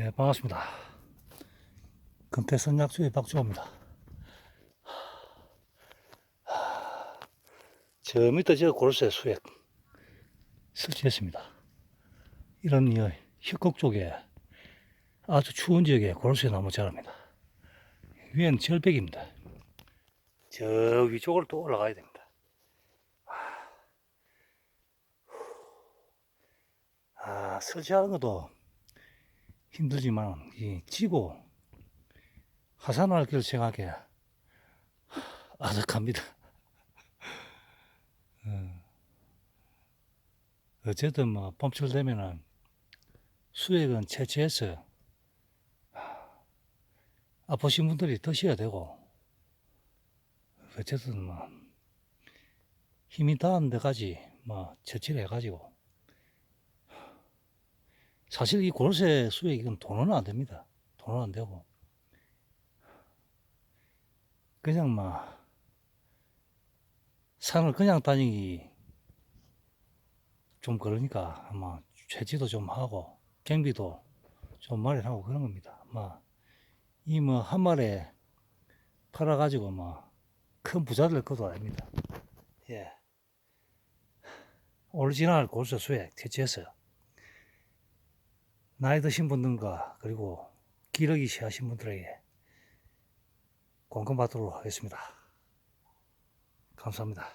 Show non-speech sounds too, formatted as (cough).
예, 반갑습니다. 금태선약수의 박주호입니다. 저 밑에 저 고로쇠 수액 설치했습니다. 이런 이 협곡 쪽에 아주 추운 지역에 고로쇠 나무 자랍니다. 위엔 절벽입니다. 저 위쪽으로 또 올라가야 됩니다. 아, 설치하는 것도 힘들지만 이 지고 하산할 길을 생각해 아득합니다. (laughs) 어. 어쨌든 뭐 봄철 되면은 수액은 채취해서 아프신 분들이 드셔야 되고 어쨌든 뭐 힘이 닿은 데까지 뭐 채취를 해가지고 사실 이 고로쇠 수액 이건 돈은 안 됩니다. 돈은 안 되고 그냥 막 산을 그냥 다니기 좀 그러니까 아마 채취도 좀 하고 경비도 좀 마련하고 그런 겁니다. 뭐이 뭐 한 마리에 팔아가지고 뭐 큰 부자 될 것도 아닙니다. 예. 오리지널 고로쇠 수액 채취했어요. 나이 드신 분들과 그리고 기력이 시하신 분들에게 공급받도록 하겠습니다. 감사합니다.